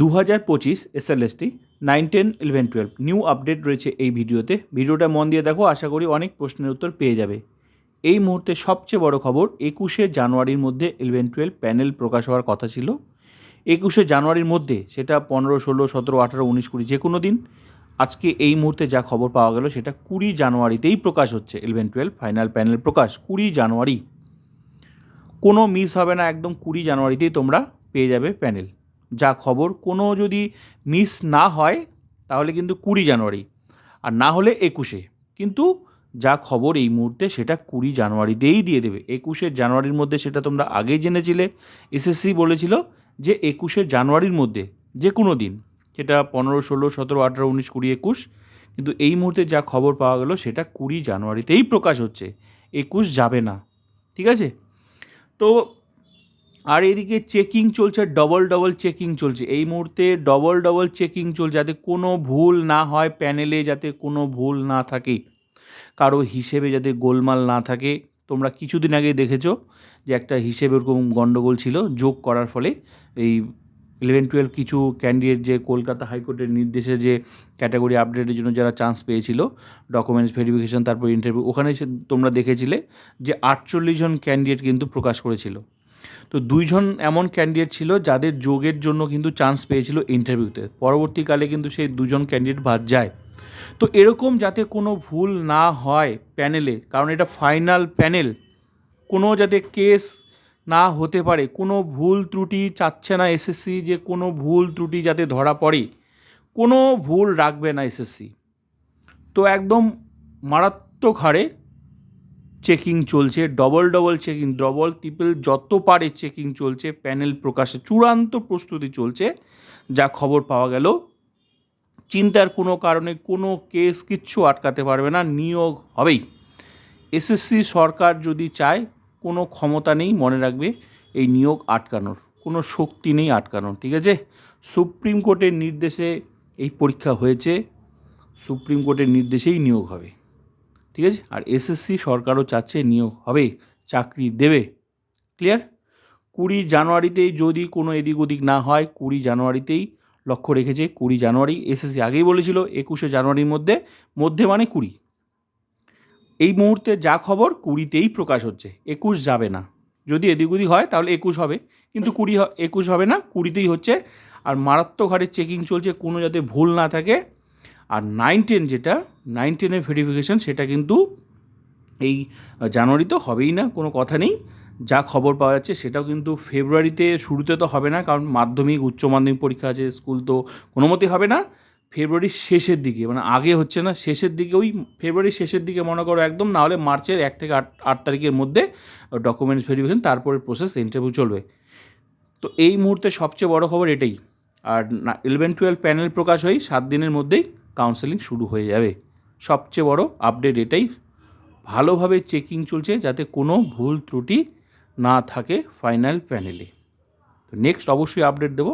দু হাজার পঁচিশ SLST nine ten eleven twelve new update রয়েছে এই ভিডিওতে। ভিডিওটা মন দিয়ে দেখো, আশা করি অনেক প্রশ্নের উত্তর পেয়ে যাবে। এই মুহূর্তে সবচেয়ে বড় খবর, একুশে জানুয়ারির মধ্যে ইলেভেন টুয়েলভ প্যানেল প্রকাশ হওয়ার কথা ছিল। একুশে জানুয়ারির মধ্যে, সেটা পনেরো, ষোলো, সতেরো, আঠারো, উনিশ, কুড়ি, যে কোনো দিন, আজকে এই মুহূর্তে যা খবর পাওয়া গেল, সেটা কুড়ি জানুয়ারিতেই প্রকাশ হচ্ছে ইলেভেন টুয়েলভ ফাইনাল প্যানেল প্রকাশ, কুড়ি জানুয়ারি। কোনো মিস হবে না, একদম কুড়ি জানুয়ারিতেই তোমরা পেয়ে যাবে প্যানেল যা খবর, কোনো যদি মিস না হয়, তাহলে কিন্তু কুড়ি জানুয়ারি। আর না হলে একুশে। কিন্তু যা খবর এই মুহূর্তে সেটা কুড়ি জানুয়ারিতেই দিয়ে দেবে। একুশে জানুয়ারির মধ্যে সেটা তোমরা আগেই জেনেছিলে। এসএসসি বলেছিল যে একুশে জানুয়ারির মধ্যে যে কোনো দিন, সেটা পনেরো, ষোলো, সতেরো, আঠেরো, উনিশ, কুড়ি, একুশ, কিন্তু এই মুহূর্তে যা খবর পাওয়া গেল সেটা কুড়ি জানুয়ারিতেই প্রকাশ হচ্ছে। একুশ যাবে না। ঠিক আছে? তো আর এদিকে চেকিং চলছে ডবল ডবল চেকিং চলছে। এই মুহূর্তে ডবল ডবল চেকিং চলছে, যাতে কোনো ভুল না হয় প্যানেলে যাতে কোনো ভুল না থাকে। কারও হিসেবে যাতে গোলমাল না থাকে। তোমরা কিছুদিন আগে দেখেছ যে একটা হিসেবে ওরকম গণ্ডগোল ছিল, যোগ করার ফলে এই ইলেভেন টুয়েলভ কিছু ক্যান্ডিডেট যে কলকাতা হাইকোর্টের নির্দেশে যে ক্যাটাগরি আপডেটের জন্য যারা চান্স পেয়েছিল ডকুমেন্টস ভেরিফিকেশন তারপর ইন্টারভিউ ওখানে তোমরা দেখেছিলে যে আটচল্লিশ জন ক্যান্ডিডেট কিন্তু প্রকাশ করেছিল। তো দুইজন এমন ক্যান্ডিডেট ছিল যাদের যোগের জন্য কিন্তু চান্স পেয়েছিল ইন্টারভিউতে পরবর্তীকালে কিন্তু সেই দুজন ক্যান্ডিডেট বাদ যায়। তো এরকম যাতে কোনো ভুল না হয় প্যানেলে কারণ এটা ফাইনাল প্যানেল কোনো যাতে কেস না হতে পারে, কোনো ভুল ত্রুটি চাচ্ছে না এসএসসি যে কোনো ভুল ত্রুটি যাতে ধরা পড়ে, কোনো ভুল রাখবে না এসএসসি তো একদম মারাত্মক হারে চেকিং চলছে double double checking double triple যত পারে চেকিং চলছে প্যানেল প্রকাশে চূড়ান্ত প্রস্তুতি চলছে, যা খবর পাওয়া গেল। চিন্তার কোনো কারণে কোনো কেস কিচ্ছু আটকাতে পারবে না, নিয়োগ হবেই। এসএসসি সরকার যদি চায়, কোনো ক্ষমতা নেই, মনে রাখবে, এই নিয়োগ আটকানোর, কোনো শক্তি নেই আটকানোর, ঠিক আছে? সুপ্রিম কোর্টের নির্দেশে এই পরীক্ষা হয়েছে, সুপ্রিম কোর্টের নির্দেশেই নিয়োগ হবে। ঠিক আছে? আর এসএসসি সরকারও চাচ্ছে নিয়োগ, হবে? চাকরি দেবে। ক্লিয়ার কুড়ি জানুয়ারিতেই যদি কোনো এদিক ওদিক না হয়, কুড়ি জানুয়ারিতেই লক্ষ্য রেখেছে, কুড়ি জানুয়ারি এসএসসি আগেই বলেছিল, একুশে জানুয়ারির মধ্যে মধ্যে মানে কুড়ি। এই মুহূর্তে যা খবর, কুড়িতেই প্রকাশ হচ্ছে। একুশ যাবে না। যদি এদিক ওদিক হয়, তাহলে একুশ হবে। কিন্তু কুড়ি একুশ হবে না, কুড়িতেই হচ্ছে। আর মারাত্মক হারে চেকিং চলছে, কোনো যাতে ভুল না থাকে। আর নাইন টেন যেটা নাইন টেনের ভেরিফিকেশন সেটা কিন্তু এই জানুয়ারি তো হবেই না, কোনো কথা নেই। যা খবর পাওয়া যাচ্ছে সেটাও কিন্তু ফেব্রুয়ারিতে শুরুতে তো হবে না, কারণ মাধ্যমিক, উচ্চ মাধ্যমিক পরীক্ষা আছে, স্কুল তো কোনো মতেই হবে না। ফেব্রুয়ারির শেষের দিকে মানে আগে হচ্ছে না, শেষের দিকে ওই ফেব্রুয়ারির শেষের দিকে মনে করো একদম, না হলে মার্চের এক থেকে আট আট তারিখের মধ্যে ডকুমেন্টস ভেরিফিকেশন তারপরে প্রসেস ইন্টারভিউ চলবে। তো এই মুহূর্তে সবচেয়ে বড় খবর এটাই। আর ইলেভেন টুয়েলভ প্যানেল প্রকাশ হয়, সাত দিনের মধ্যেই। কাউন্সেলিং শুরু হয়ে যাবে। সবচেয়ে বড় আপডেট এটাই, ভালোভাবে চেকিং চলছে যাতে কোনো ভুল ত্রুটি না থাকে ফাইনাল প্যানেলে তো নেক্সট অবশ্যই আপডেট দেবো।